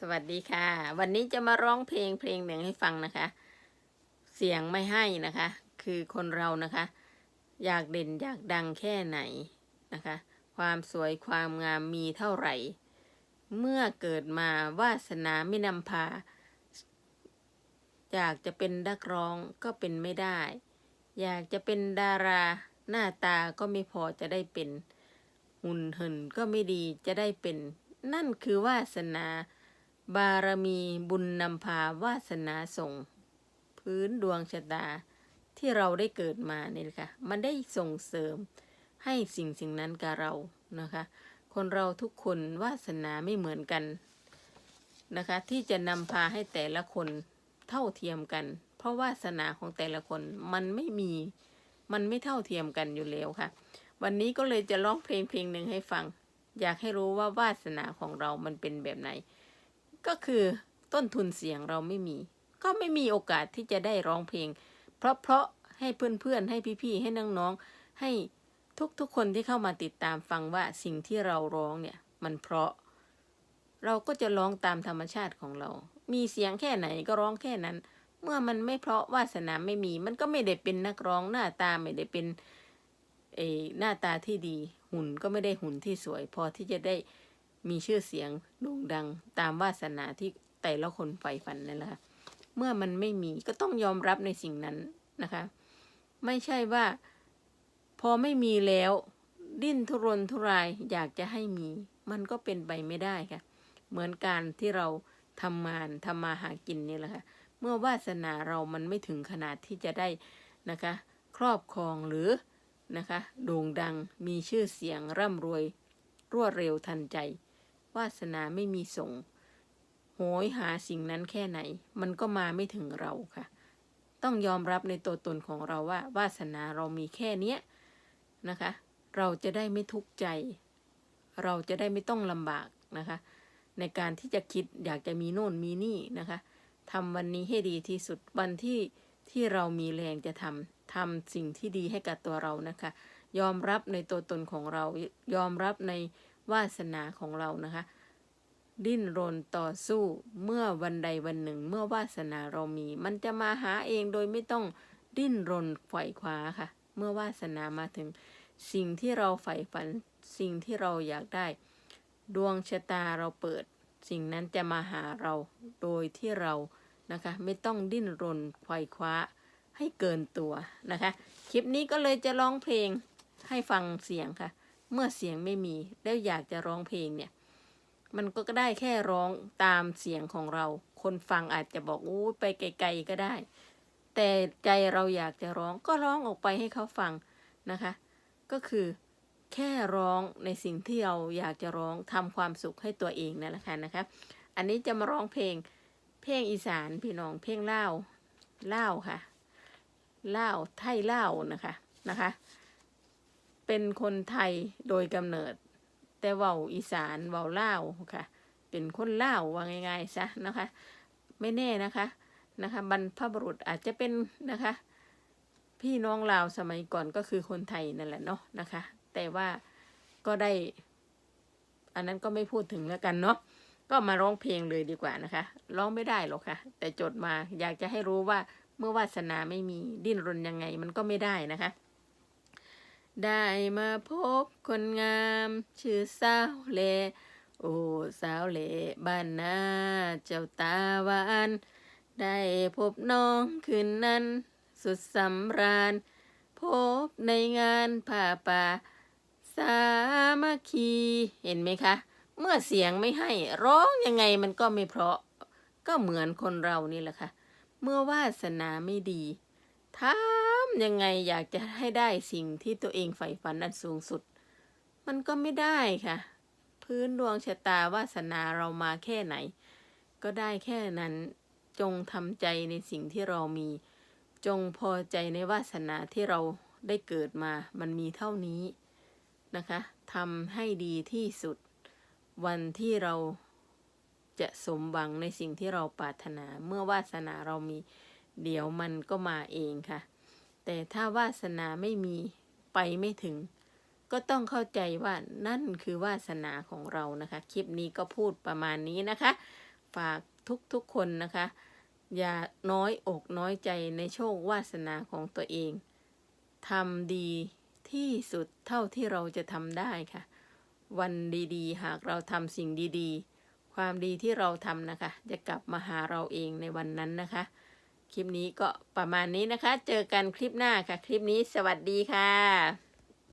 สวัสดีค่ะ วันนี้จะมาร้องเพลงเพลงหนึ่งให้ฟังนะคะ เสียงไม่ให้นะคะ คือคนเรานะคะ อยากเด่นอยากดังแค่ไหนนะคะ ความสวยความงามมีเท่าไหร่ เมื่อเกิดมาวาสนาไม่นำพา อยากจะเป็นนักร้องก็เป็นไม่ได้ อยากจะเป็นดาราหน้าตาก็ไม่พอจะได้เป็น หุ่นเหินก็ไม่ดีจะได้เป็น นั่นคือวาสนา บารมีบุญนำพาวาสนาส่ง พื้นดวงชะตาที่เราได้เกิดมาเนี่ยนะคะมันได้ส่งเสริมให้สิ่งสิ่งนั้นกับเรานะคะ คนเราทุกคนวาสนาไม่เหมือนกันนะคะ ที่จะนำพาให้แต่ละคนเท่าเทียมกัน เพราะวาสนาของแต่ละคนมันไม่มีมันไม่เท่าเทียมกันอยู่แล้วค่ะ วันนี้ก็เลยจะร้องเพลงเพลงหนึ่งให้ฟัง อยากให้รู้ว่าวาสนาของเรามันเป็นแบบไหน ก็คือต้นทุนเสียงเราไม่มี ก็ไม่มีโอกาสที่จะได้ร้องเพลง เพราะเพราะให้เพื่อนๆให้พี่ๆให้น้องๆให้ทุกๆคนที่เข้ามาติดตามฟังว่าสิ่งที่เราร้องเนี่ยมันเพราะ เราก็จะร้องตามธรรมชาติของเรา มีเสียงแค่ไหนก็ร้องแค่นั้น เมื่อมันไม่เพราะวาสนาไม่มี มันก็ไม่ได้เป็นนักร้องหน้าตาไม่ได้เป็นเอหน้าตาที่ดี หุ่นก็ไม่ได้หุ่นที่สวย พอที่จะได้ มีชื่อเสียงโด่งดังตามวาสนาที่แต่ละคนใฝ่ฝันนั่นแหละค่ะเมื่อมันไม่มีก็ต้องยอมรับในสิ่งนั้นนะคะ ไม่ใช่ว่า พอไม่มีแล้ว ดิ้นทุรนทุรายอยากจะให้มี มันก็เป็นไปไม่ได้ค่ะ เหมือนการที่เราทำงานทำมาหากินนี่แหละค่ะ เมื่อวาสนาเรามันไม่ถึงขนาดที่จะได้นะคะ ครอบครองหรือนะคะ โด่งดังมีชื่อเสียงร่ำรวยรวดเร็วทันใจ วาสนาไม่มีส่ง โหยหาสิ่งนั้นแค่ไหน มันก็มาไม่ถึงเราค่ะ ต้องยอมรับในตัวตนของเราว่า วาสนาเรามีแค่เนี้ยนะคะ เราจะได้ไม่ทุกข์ใจ เราจะได้ไม่ต้องลำบากนะคะ ในการที่จะคิดอยากจะมีโน่นมีนี่นะคะทำวันนี้ให้ดีที่สุดวันที่ที่เรามีแรงจะทำทำสิ่งที่ดีให้กับตัวเรานะคะ ยอมรับในตัวตนของเรา ยอมรับในวาสนาของเรานะคะ ดิ้นรนต่อสู้เมื่อวันใดวันหนึ่ง เมื่อวาสนาเรามี มันจะมาหาเองโดยไม่ต้องดิ้นรนไขว่คว้าค่ะ เมื่อวาสนามาถึง สิ่งที่เราใฝ่ฝัน สิ่งที่เราอยากได้ ดวงชะตาเราเปิด สิ่งนั้นจะมาหาเราโดยที่เรานะคะ ไม่ต้องดิ้นรนไขว่คว้าให้เกินตัวนะคะ คลิปนี้ก็เลยจะร้องเพลงให้ฟังเสียงค่ะ เมื่อเสียงไม่มีแล้วอยากจะร้องเพลงเนี่ย มันก็ได้แค่ร้องตามเสียงของเรา คนฟังอาจจะบอกอู้ไปไกลๆก็ได้ แต่ใจเราอยากจะร้องก็ร้องออกไปให้เขาฟังนะคะ ก็คือแค่ร้องในสิ่งที่เราอยากจะร้องทำความสุขให้ตัวเองนั่นแหละค่ะนะคะ อันนี้จะมาร้องเพลงเพลงอีสานพี่น้องเพลงเล่าเล่าค่ะเล่าไทยเล่านะคะนะคะ เป็นคนไทยโดยกำเนิด แต่เว้าอีสานเว้าเล่าวค่ะ เป็นคนเล่าวว่าง่ายๆซะนะคะ ไม่แน่นะคะนะคะ บรรพบุรุษอาจจะเป็นนะคะ พี่น้องลาวสมัยก่อนก็คือคนไทยนั่นแหละเนาะนะคะ แต่ว่าก็ได้ อันนั้นก็ไม่พูดถึงแล้วกันเนาะก็มาร้องเพลงเลยดีกว่านะคะ ร้องไม่ได้หรอกค่ะ แต่จดมาอยากจะให้รู้ว่าเมื่อวาสนาไม่มีดิ้นรนยังไงมันก็ไม่ได้นะคะ ได้มาพบคนงาม ชื่อสาวเล โอ้สาวเลบ้านนาเจ้าตาหวาน ได้พบน้องคืนนั้น สุดสำราญ พบในงานผ้าป่า สามัคคี เห็นไหมคะ เมื่อเสียงไม่ให้ร้องยังไงมันก็ไม่เพราะ ก็เหมือนคนเรานี่แหละค่ะ เมื่อวาสนาไม่ดีทำยังไงอยากจะให้ได้สิ่งที่ตัวเองใฝ่ฝันอันสูงสุด มันก็ไม่ได้ค่ะ พื้นดวงชะตาวาสนาเรามาแค่ไหน ก็ได้แค่นั้นจงทำใจในสิ่งที่เรามี จงพอใจในวาสนาที่เราได้เกิดมา มันมีเท่านี้นะคะทำให้ดีที่สุด วันที่เราจะสมหวังในสิ่งที่เราปรารถนา เมื่อวาสนาเรามี เดี๋ยวมันก็มาเองค่ะ แต่ถ้าวาสนาไม่มีไปไม่ถึง ก็ต้องเข้าใจว่านั่นคือวาสนาของเรานะคะ คลิปนี้ก็พูดประมาณนี้นะคะ ฝากทุกๆคนนะคะ อย่าน้อยอกน้อยใจในโชควาสนาของตัวเองทำดีที่สุดเท่าที่เราจะทำได้ค่ะ วันดีๆ หากเราทำสิ่งดีๆ ความดีที่เราทำนะคะ จะกลับมาหาเราเองในวันนั้นนะคะ คลิปนี้ก็ประมาณนี้นะคะ เจอกันคลิปหน้าค่ะ คลิปนี้สวัสดีค่ะ